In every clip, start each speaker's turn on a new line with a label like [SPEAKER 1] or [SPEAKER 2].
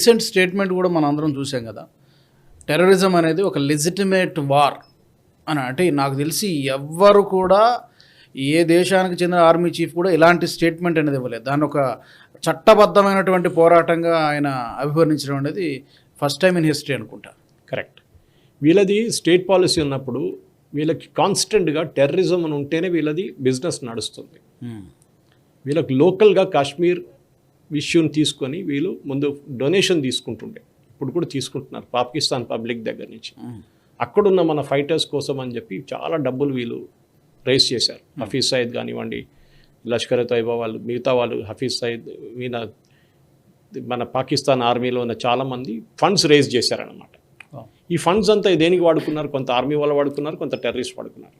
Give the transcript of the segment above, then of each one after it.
[SPEAKER 1] Recent statement కూడా మనం అందరం చూసాం కదా. టెర్రరిజం అనేది ఒక లెజిటిమేట్ వార్ అని అంటే నాకు తెలిసి ఎవ్వరు కూడా ఏ దేశానికి చెందిన ఆర్మీ చీఫ్ కూడా ఇలాంటి స్టేట్మెంట్ అనేది ఇవ్వలేదు. దాన్ని ఒక చట్టబద్ధమైనటువంటి పోరాటంగా ఆయన అభివర్ణించడం అనేది ఫస్ట్ టైం ఇన్ హిస్టరీ అనుకుంటా.
[SPEAKER 2] కరెక్ట్. వీళ్ళది స్టేట్ పాలసీ ఉన్నప్పుడు వీళ్ళకి కాన్స్టెంట్గా టెర్రరిజం అని ఉంటేనే వీళ్ళది బిజినెస్ నడుస్తుంది. వీళ్ళకి లోకల్గా కాశ్మీర్ విషయం తీసుకొని వీళ్ళు ముందు డొనేషన్ తీసుకుంటుండే. ఇప్పుడు కూడా తీసుకుంటున్నారు పాకిస్తాన్ పబ్లిక్ దగ్గర నుంచి. అక్కడున్న మన ఫైటర్స్ కోసం అని చెప్పి చాలా డబ్బులు వీళ్ళు రైస్ చేశారు. హఫీజ్ సయద్ కానివ్వండి లష్కర్ తైబా వాళ్ళు మిగతా వాళ్ళు హఫీజ్ సయద్ ఈయన మన పాకిస్తాన్ ఆర్మీలో ఉన్న చాలామంది ఫండ్స్ రేజ్ చేశారనమాట ఈ ఫండ్స్ అంతా దేనికి వాడుకున్నారు? కొంత ఆర్మీ వాళ్ళు వాడుకున్నారు కొంత టెర్రరిస్ట్ వాడుకున్నారు.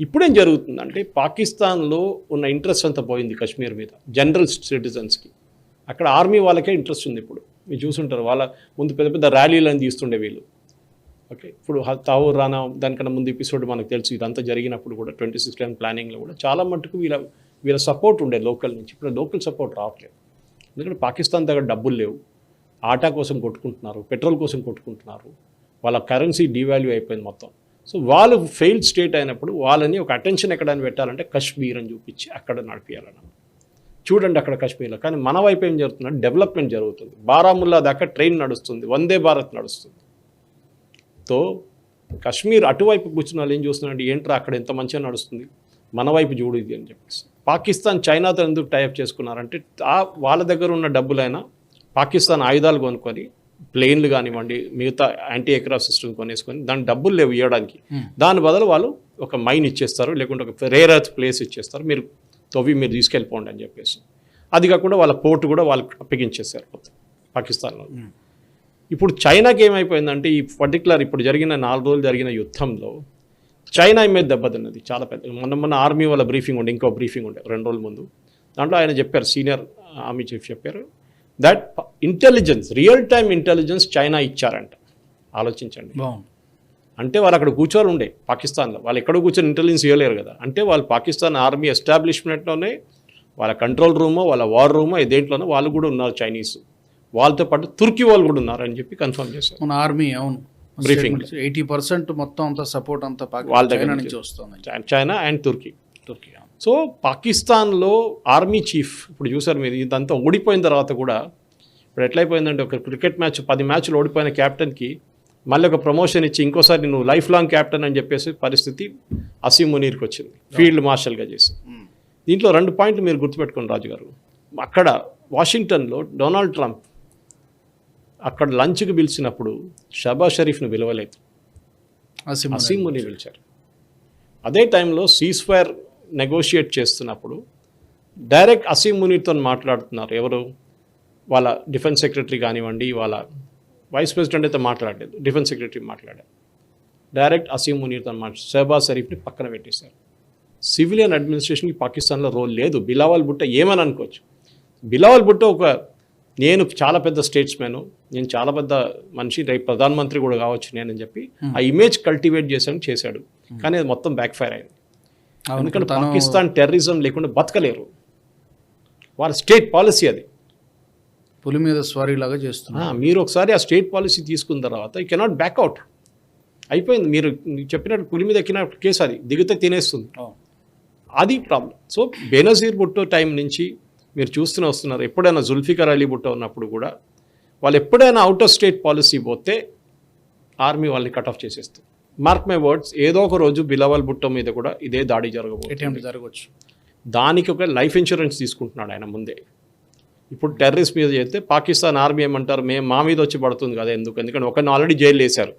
[SPEAKER 2] ఇప్పుడేం జరుగుతుందంటే పాకిస్తాన్లో ఉన్న ఇంట్రెస్ట్ అంతా పోయింది కశ్మీర్ మీద జనరల్ సిటిజన్స్కి. అక్కడ ఆర్మీ వాళ్ళకే ఇంట్రెస్ట్ ఉంది ఇప్పుడు. మీరు చూసుంటారు వాళ్ళ ముందు పెద్ద పెద్ద ర్యాలీలను తీస్తుండే వీళ్ళు. ఓకే ఇప్పుడు హ- తావూర్ రానా దానికన్నా ముందు ఎపిసోడ్ మనకు తెలుసు ఇదంతా జరిగినప్పుడు కూడా ట్వంటీ సిక్స్ టైం ప్లానింగ్లో కూడా చాలా మటుకు వీళ్ళ వీళ్ళ సపోర్ట్ ఉండే లోకల్ నుంచి. ఇప్పుడు లోకల్ సపోర్ట్ రావట్లేదు. ఎందుకంటే పాకిస్తాన్ దగ్గర డబ్బులు లేవు. ఆటా కోసం కొట్టుకుంటున్నారు పెట్రోల్ కోసం కొట్టుకుంటున్నారు. వాళ్ళ కరెన్సీ డివాల్యూ అయిపోయింది మొత్తం. సో వాళ్ళు ఫెయిల్డ్ స్టేట్ అయినప్పుడు వాళ్ళని ఒక అటెన్షన్ ఎక్కడైనా పెట్టాలంటే కశ్మీర్ అని చూపించి అక్కడ నడిపించాలన్నమాట చూడండి అక్కడ కాశ్మీర్లో. కానీ మన వైపు ఏం జరుగుతుందంటే డెవలప్మెంట్ జరుగుతుంది. బారాముల్లా దాకా ట్రైన్ నడుస్తుంది. వందే భారత్ నడుస్తుంది. తో కశ్మీర్ అటువైపు కూర్చున్న వాళ్ళు ఏం చూస్తున్నారంటే ఏంట్రా అక్కడ ఎంత మంచిగా నడుస్తుంది? మన వైపు చూడు ఇది అని చెప్పేసి. పాకిస్తాన్ చైనాతో ఎందుకు టైప్ చేసుకున్నారంటే ఆ వాళ్ళ దగ్గర ఉన్న డబ్బులైనా పాకిస్తాన్ ఆయుధాలు కొనుక్కొని ప్లేన్లు కానివ్వండి మిగతా యాంటీ ఎక్రాఫ్ సిస్టమ్ కొనేసుకొని దాని డబ్బులు లేవు ఇవ్వడానికి. దాని బదులు వాళ్ళు ఒక మైన్ ఇచ్చేస్తారు లేకుంటే ఒక రేర్ ఎర్త్ ప్లేస్ ఇచ్చేస్తారు. మీరు తవ్వి మీరు తీసుకెళ్ళిపోండి అని చెప్పేసి. అది కాకుండా వాళ్ళ పోర్టు కూడా వాళ్ళకి అప్పగించేస్తారు మొత్తం పాకిస్తాన్లో. ఇప్పుడు చైనాకి ఏమైపోయిందంటే ఈ పర్టికులర్ ఇప్పుడు జరిగిన నాలుగు రోజులు జరిగిన యుద్ధంలో చైనా మీద దెబ్బతిన్నది చాలా పెద్ద మొన్న మొన్న ఆర్మీ వాళ్ళ బ్రీఫింగ్ ఉండే ఇంకో బ్రీఫింగ్ ఉండే రెండు రోజుల ముందు. దాంట్లో ఆయన చెప్పారు సీనియర్ ఆర్మీ చీఫ్ చెప్పారు that intelligence real time intelligence China ఇచ్చారంట. ఆలోచించండి. అంటే వాళ్ళు అక్కడ కూర్చోవాలి ఉండే పాకిస్తాన్లో. వాళ్ళు ఎక్కడో కూర్చొని ఇంటెలిజెన్స్ ఇవ్వలేరు కదా. అంటే వాళ్ళు పాకిస్తాన్ ఆర్మీ ఎస్టాబ్లిష్మెంట్లోనే వాళ్ళ కంట్రోల్ రూమో వాళ్ళ వార్ రూమో దేంట్లోనో వాళ్ళు కూడా ఉన్నారు చైనీస్ వాళ్ళతో పాటు తుర్కీ వాళ్ళు కూడా ఉన్నారు అని చెప్పి కన్ఫర్మ్ చేశారు.
[SPEAKER 1] మన ఆర్మీ అవును.
[SPEAKER 2] Briefing.
[SPEAKER 1] ఎయిటీ పర్సెంట్ మొత్తం అంతా సపోర్ట్ అంతా
[SPEAKER 2] వాళ్ళ దగ్గర
[SPEAKER 1] చైనా
[SPEAKER 2] నుంచి
[SPEAKER 1] వస్తుంది.
[SPEAKER 2] China and Turkey
[SPEAKER 1] Turkey.
[SPEAKER 2] So పాకిస్తాన్లో ఆర్మీ చీఫ్ ఇప్పుడు చూసారు మీరు ఇదంతా ఓడిపోయిన తర్వాత కూడా ఇప్పుడు ఎట్లయిపోయిందంటే ఒక క్రికెట్ మ్యాచ్ పది మ్యాచ్లు ఓడిపోయిన క్యాప్టెన్కి మళ్ళీ ఒక ప్రమోషన్ ఇచ్చి ఇంకోసారి నువ్వు లైఫ్ లాంగ్ క్యాప్టెన్ అని చెప్పేసి పరిస్థితి అసీం మునీర్కి వచ్చింది. ఫీల్డ్ మార్షల్గా చేసి.
[SPEAKER 1] మ్మ్.
[SPEAKER 2] దీంట్లో రెండు పాయింట్లు మీరు గుర్తుపెట్టుకోండి రాజు గారు అక్కడ వాషింగ్టన్లో డొనాల్డ్ ట్రంప్ అక్కడ లంచ్కి పిలిచినప్పుడు షబా షరీఫ్ను పిలవలేదు.
[SPEAKER 1] అసీం
[SPEAKER 2] అసీం ముని పిలిచారు. అదే టైంలో సీజ్ ఫైర్ నెగోషియేట్ చేస్తున్నప్పుడు డైరెక్ట్ అసీం మునితో మాట్లాడుతున్నారు. ఎవరు? వాళ్ళ డిఫెన్స్ సెక్రటరీ కానివ్వండి వాళ్ళ వైస్ ప్రెసిడెంట్ అయితే మాట్లాడలేదు. డిఫెన్స్ సెక్రటరీ మాట్లాడారు. డైరెక్ట్ అసీం మునీర్తో మాట్లాడు షహబాజ్ షరీఫ్ని పక్కన పెట్టేశారు. సివిలియన్ అడ్మినిస్ట్రేషన్కి పాకిస్తాన్లో రోల్ లేదు. బిలావల్ భుట్ట ఏమని అనుకోవచ్చు? బిలావల్ భుట్ట ఒక నేను చాలా పెద్ద స్టేట్స్మెన్ నేను చాలా పెద్ద మనిషి రేపు ప్రధానమంత్రి కూడా కావచ్చు నేనని చెప్పి ఆ ఇమేజ్ కల్టివేట్ చేశాను చేశాడు. కానీ అది మొత్తం బ్యాక్ ఫైర్ అయింది. ఎందుకంటే
[SPEAKER 1] తను
[SPEAKER 2] పాకిస్తాన్ టెర్రరిజం లేకుండా బతకలేరు. వాళ్ళ స్టేట్ పాలసీ అది.
[SPEAKER 1] పులి మీద స్వారీ లాగా చేస్తున్నారు.
[SPEAKER 2] ఆ, మీరు ఒకసారి ఆ స్టేట్ పాలసీ తీసుకున్న తర్వాత యూ కెనాట్ బ్యాక్అవుట్ అయిపోయింది. మీరు చెప్పినట్టు పులి మీద ఎక్కిన కేసు అది. దిగితే తినేస్తుంది. అది problem so Benazir Bhutto time నుంచి మీరు చూస్తూనే వస్తున్నారు. ఎప్పుడైనా జుల్ఫికర్ అలీ భుట్టో ఉన్నప్పుడు కూడా వాళ్ళు ఎప్పుడైనా అవుట్ ఆఫ్ స్టేట్ పాలసీ పోతే ఆర్మీ వాళ్ళని కట్ ఆఫ్ చేసేస్తుంది. మార్క్ మై వర్డ్స్ ఏదో ఒక రోజు బిలవల్ భుట్టో మీద కూడా ఇదే దాడి జరగబోతుంది.
[SPEAKER 1] జరగవచ్చు.
[SPEAKER 2] దానికి ఒక లైఫ్ ఇన్సూరెన్స్ తీసుకుంటున్నాడు ఆయన ముందే. ఇప్పుడు టెర్రరిస్ట్ మీద చేస్తే పాకిస్తాన్ ఆర్మీ ఏమంటారు మేము మా మీద వచ్చి పడుతుంది కదా ఎందుకు? ఎందుకంటే ఒకరిని ఆల్రెడీ జైలు వేశారు.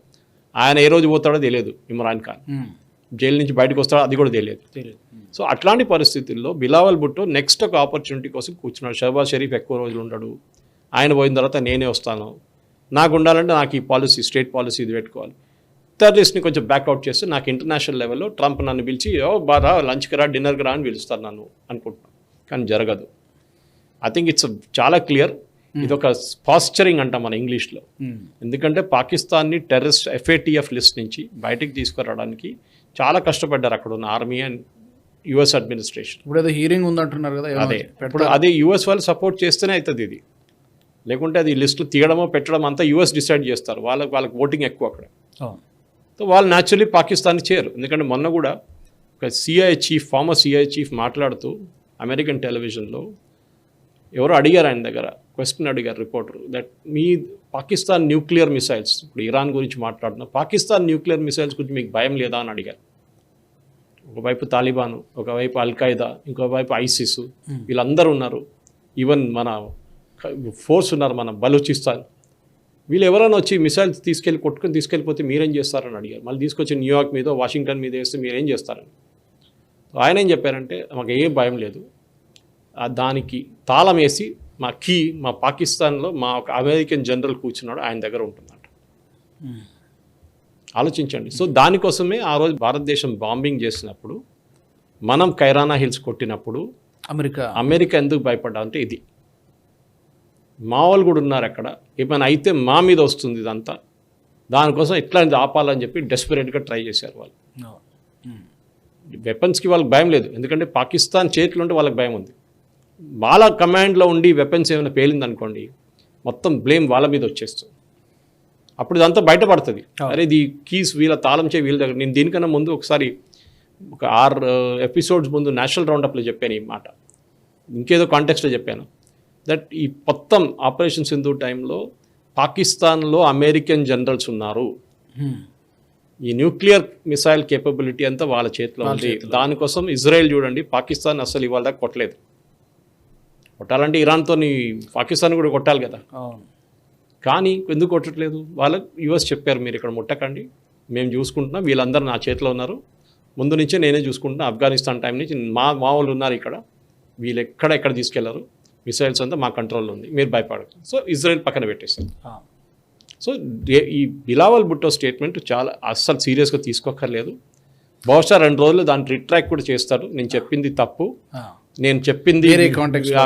[SPEAKER 2] ఆయన ఏ రోజు పోతాడో తెలియదు ఇమ్రాన్ ఖాన్.
[SPEAKER 1] మ్మ్.
[SPEAKER 2] జైలు నుంచి బయటకు వస్తాడో అది కూడా తెలియదు.
[SPEAKER 1] మ్మ్.
[SPEAKER 2] సో అట్లాంటి పరిస్థితుల్లో బిలావల్ భుట్టో నెక్స్ట్ ఒక ఆపర్చునిటీ కోసం కూర్చున్నాడు. షహబాజ్ షరీఫ్ ఎక్కువ రోజులు ఉండడు. ఆయన పోయిన తర్వాత నేనే వస్తాను. నాకు ఉండాలంటే నాకు ఈ పాలసీ స్టేట్ పాలసీ ఇది పెట్టుకోవాలి. టెర్రరిస్ట్ని కొంచెం బ్యాక్అవుట్ చేస్తే నాకు ఇంటర్నేషనల్ లెవెల్లో ట్రంప్ నన్ను పిలిచి ఓ బారా లంచ్కి రా డిన్నర్కి రా అని పిలుస్తారు నన్ను అనుకుంటున్నాను కానీ జరగదు. ఐ థింక్ ఇట్స్ చాలా క్లియర్ ఇది ఒక పాస్చరింగ్ అంటాం మన ఇంగ్లీష్లో
[SPEAKER 1] మ్మ్.
[SPEAKER 2] ఎందుకంటే పాకిస్తాన్ని టెర్రరిస్ట్ ఎఫ్ఏటిఎఫ్ లిస్ట్ నుంచి బయటికి తీసుకురావడానికి చాలా కష్టపడ్డారు అక్కడ ఉన్న ఆర్మీ అండ్ యుఎస్ అడ్మినిస్ట్రేషన్
[SPEAKER 1] ఇప్పుడు ఏదో హీరింగ్ ఉందంటున్నారు కదా
[SPEAKER 2] అదే. ఇప్పుడు అదే యుఎస్ వాళ్ళు సపోర్ట్ చేస్తేనే అవుతుంది ఇది. లేకుంటే అది లిస్టులు తీయడమో పెట్టడం అంతా యూఎస్ డిసైడ్ చేస్తారు. వాళ్ళకి వాళ్ళకి ఓటింగ్ ఎక్కువ అక్కడ. సో వాళ్ళు న్యాచురల్లీ పాకిస్తాన్ చేయరు. ఎందుకంటే మొన్న కూడా ఒక CI chief former CI chief మాట్లాడుతూ అమెరికన్ టెలివిజన్లో ఎవరో అడిగారు ఆయన దగ్గర క్వశ్చన్ అడిగారు రిపోర్టర్ దట్ మీ పాకిస్తాన్ న్యూక్లియర్ మిసైల్స్ ఇప్పుడు ఇరాన్ గురించి మాట్లాడుతున్నా పాకిస్తాన్ న్యూక్లియర్ మిసైల్స్ గురించి మీకు భయం లేదా అని అడిగారు. ఒకవైపు తాలిబాను ఒకవైపు అల్ఖాయిదా ఇంకోవైపు ఐసిస్ వీళ్ళందరూ ఉన్నారు. ఈవెన్ మన ఫోర్స్ ఉన్నారు మన బలూచిస్తాన్. వీళ్ళు ఎవరైనా వచ్చి మిసైల్స్ తీసుకెళ్ళి కొట్టుకొని తీసుకెళ్ళిపోతే మీరేం చేస్తారని అడిగారు. మళ్ళీ తీసుకొచ్చి న్యూయార్క్ మీద వాషింగ్టన్ మీద వేస్తే మీరేం చేస్తారని. ఆయన ఏం చెప్పారంటే మాకు ఏ భయం లేదు. దానికి తాళం వేసి మా కీ మా పాకిస్తాన్లో మా ఒక అమెరికన్ జనరల్ కూర్చున్నాడు ఆయన దగ్గర ఉంటుందంట ఆలోచించండి. సో దానికోసమే ఆ రోజు భారతదేశం బాంబింగ్ చేసినప్పుడు మనం కైరానా హిల్స్ కొట్టినప్పుడు
[SPEAKER 1] అమెరికా.
[SPEAKER 2] అమెరికా ఎందుకు భయపడ్డా అంటే ఇది. మా వాళ్ళు కూడా ఉన్నారు అక్కడ. ఏమైనా అయితే మా మీద వస్తుంది ఇదంతా. దానికోసం ఇట్లాంటిది ఆపాలని చెప్పి డెస్పరేట్గా ట్రై చేశారు వాళ్ళు. వెపన్స్కి వాళ్ళకి భయం లేదు. ఎందుకంటే పాకిస్తాన్ చేతిలో ఉంటే వాళ్ళకి భయం ఉంది. వాళ్ళ కమాండ్లో ఉండి వెపన్స్ ఏమైనా పేలింది అనుకోండి మొత్తం బ్లేమ్ వాళ్ళ మీద వచ్చేస్తుంది. అప్పుడు ఇదంతా బయటపడుతుంది. అరే ఇది కీస్ వీళ్ళ తాళం చేయి వీళ్ళ దగ్గర. నేను దీనికన్నా ముందు ఒకసారి ఒక ఆరు ఎపిసోడ్స్ ముందు నేషనల్ రౌండప్లో చెప్పాను ఈ మాట. ఇంకేదో కాంటెక్స్ట్లో చెప్పాను. దట్ ఈ మొత్తం ఆపరేషన్ సింధు టైంలో పాకిస్తాన్లో అమెరికన్ జనరల్స్ ఉన్నారు.
[SPEAKER 1] ఉమ్.
[SPEAKER 2] ఈ న్యూక్లియర్ మిసైల్ కేపబిలిటీ అంతా వాళ్ళ చేతిలో ఉంది. దానికోసం ఇజ్రాయెల్ చూడండి పాకిస్తాన్ అసలు ఇవాళ దాకా కొట్టలేదు. కొట్టాలంటే ఇరాన్తో పాకిస్తాన్ కూడా కొట్టాలి కదా. కానీ ఎందుకు కొట్టట్లేదు? వాళ్ళకి యుఎస్ చెప్పారు మీరు ఇక్కడ ముట్టకండి. మేము చూసుకుంటున్నాం వీళ్ళందరూ నా చేతిలో ఉన్నారు. ముందు నుంచే నేనే చూసుకుంటున్నా ఆఫ్ఘనిస్తాన్ టైం నుంచి మా మా వాళ్ళు ఉన్నారు ఇక్కడ. వీళ్ళు ఎక్కడ ఎక్కడ తీసుకెళ్ళారు? మిసైల్స్ అంతా మా కంట్రోల్లో ఉంది. మీరు భయపడదు సో ఇజ్రాయెల్ పక్కన పెట్టేశారు.
[SPEAKER 1] ఆ.
[SPEAKER 2] సో ఈ బిలావల్ బుట్టో స్టేట్మెంట్ చాలా అస్సలు సీరియస్గా తీసుకోక్కర్లేదు బహుశా రెండు రోజులు దాన్ని రిట్రాక్ట్ కూడా చేస్తారు. నేను చెప్పింది తప్పు. నేను చెప్పింది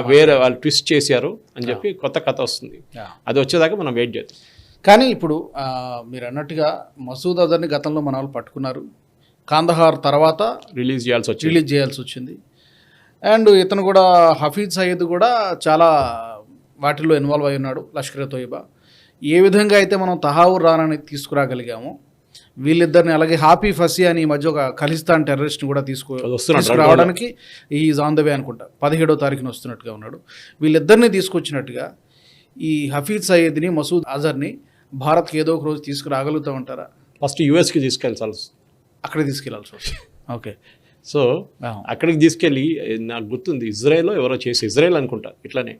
[SPEAKER 1] వేరే
[SPEAKER 2] వాళ్ళు ట్విస్ట్ చేశారు అని చెప్పి కొత్త కథ వస్తుంది. అది వచ్చేదాకా మనం వెయిట్ చేద్దాం.
[SPEAKER 1] కానీ ఇప్పుడు మీరు అన్నట్టుగా మసూద్ అజర్ని గతంలో మన వాళ్ళు పట్టుకున్నారు. కాందహార్ తర్వాత
[SPEAKER 2] రిలీజ్ చేయాల్సి వచ్చింది.
[SPEAKER 1] రిలీజ్ చేయాల్సి వచ్చింది. అండ్ ఇతను కూడా హఫీజ్ సయీద్ కూడా చాలా వాటిల్లో ఇన్వాల్వ్ అయి ఉన్నాడు లష్కర్ తోయిబా. ఏ విధంగా అయితే మనం తహావుర్ రానాని తీసుకురాగలిగామో వీళ్ళిద్దరిని అలాగే హాపీ ఫసీ అని ఈ మధ్య ఒక ఖలిస్తాన్ టెర్రరిస్ట్ని కూడా తీసుకు తీసుకురావడానికి ఈ ఆన్ ద వే అనుకుంటా పదిహేడో తారీఖున వస్తున్నట్టుగా ఉన్నాడు. వీళ్ళిద్దరిని తీసుకొచ్చినట్టుగా ఈ హఫీజ్ సయీద్ని మసూద్ అజర్ని భారత్కి ఏదో ఒక రోజు తీసుకురాగలుగుతా ఉంటారా?
[SPEAKER 2] ఫస్ట్ యూఎస్కి తీసుకెళ్ళాల్సి.
[SPEAKER 1] అక్కడే తీసుకెళ్ళాల్సి వస్తుంది. ఓకే.
[SPEAKER 2] సో అక్కడికి తీసుకెళ్ళి నాకు గుర్తుంది ఇజ్రాయెల్లో ఎవరో చేసి ఇజ్రాయెల్ అనుకుంటా ఇట్లానే.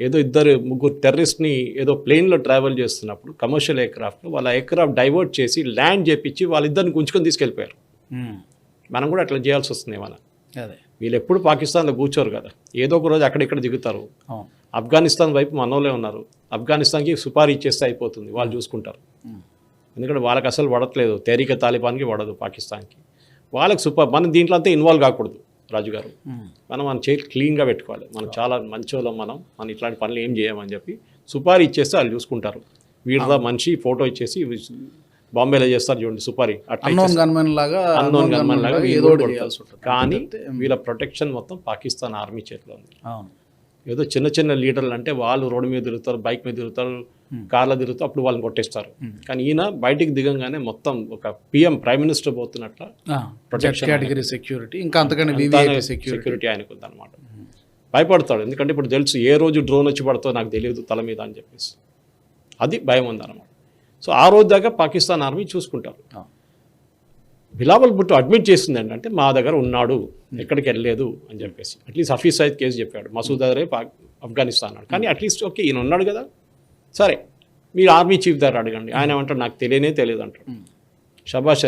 [SPEAKER 2] ఏదో ఇద్దరు ముగ్గురు టెర్రరిస్ట్ని ఏదో ప్లేన్లో ట్రావెల్ చేస్తున్నప్పుడు కమర్షియల్ ఎయిర్క్రాఫ్ట్లో వాళ్ళ ఎయిర్క్రాఫ్ట్ డైవర్ట్ చేసి ల్యాండ్ చేపించి వాళ్ళిద్దరిని ఉంచుకొని తీసుకెళ్ళిపోయారు. మనం కూడా అట్లా చేయాల్సి వస్తుంది మన
[SPEAKER 1] అదే.
[SPEAKER 2] వీళ్ళు ఎప్పుడు పాకిస్తాన్లో కూర్చోరు కదా. ఏదో ఒక రోజు అక్కడిక్కడ దిగుతారు. ఆఫ్ఘనిస్తాన్ వైపు మనోలే ఉన్నారు. ఆఫ్ఘనిస్తాన్కి సుపారీ ఇచ్చేస్తే అయిపోతుంది వాళ్ళు చూసుకుంటారు. ఎందుకంటే వాళ్ళకి అసలు పడట్లేదు. తేరిక తాలిబాన్కి పడదు పాకిస్తాన్కి. వాళ్ళకి సూపర్ మనం దీంట్లో అంతా ఇన్వాల్వ్ కాకూడదు రాజు గారు మనం మన చేతి క్లీన్గా పెట్టుకోవాలి. మనం చాలా మంచోళ్ళం మనం మనం ఇట్లాంటి పనులు ఏం చేయమని చెప్పి సుపారీ ఇచ్చేస్తే వాళ్ళు చూసుకుంటారు. వీడిదా మనిషి ఫోటో ఇచ్చేసి బాంబేలో చేస్తారు చూడండి సుపారీ అట్లా
[SPEAKER 1] అన్నోన్ గన్మెన్ లాగా
[SPEAKER 2] కానీ వీళ్ళ ప్రొటెక్షన్ మొత్తం పాకిస్తాన్ ఆర్మీ చేతిలో ఉంది. ఏదో చిన్న చిన్న లీడర్లు అంటే వాళ్ళు రోడ్డు మీద తిరుగుతారు బైక్ మీద తిరుగుతారు కార్లో తిరుగుతారు అప్పుడు వాళ్ళని కొట్టేస్తారు. కానీ ఈయన బయటికి దిగంగానే మొత్తం ఒక పిఎం ప్రైమ్ మినిస్టర్ పోతున్నట్ల
[SPEAKER 1] జెట్ కేటగిరీ సెక్యూరిటీ ఇంకా అంతకంటే వివిఐపి సెక్యూరిటీ
[SPEAKER 2] సెక్యూరిటీ ఆయనకు ఉందన్నమాట. భయపడతాడు. ఎందుకంటే ఇప్పుడు తెలుసు ఏ రోజు డ్రోన్ వచ్చి పడుతుందో నాకు తెలియదు తల మీద అని చెప్పేసి. అది భయం ఉందన్నమాట. సో ఆ రోజు దాకా పాకిస్తాన్ ఆర్మీ చూసుకుంటారు. బిలావల్ భుట్టో అడ్మిట్ చేసింది ఏంటంటే మా దగ్గర ఉన్నాడు ఎక్కడికి వెళ్ళలేదు అని చెప్పేసి. అట్లీస్ట్ హఫీజ్ సయద్ కేసు చెప్పాడు. మసూద్ అజరే పాక్ ఆఫ్ఘనిస్తాన్ అన్నాడు. కానీ అట్లీస్ట్ ఓకే ఈయన ఉన్నాడు కదా. సరే మీరు ఆర్మీ చీఫ్ దగ్గర అడగండి. ఆయన ఏమంటాడు నాకు తెలియనే తెలియదు అంటాడు. షబాష్ షరీఫ్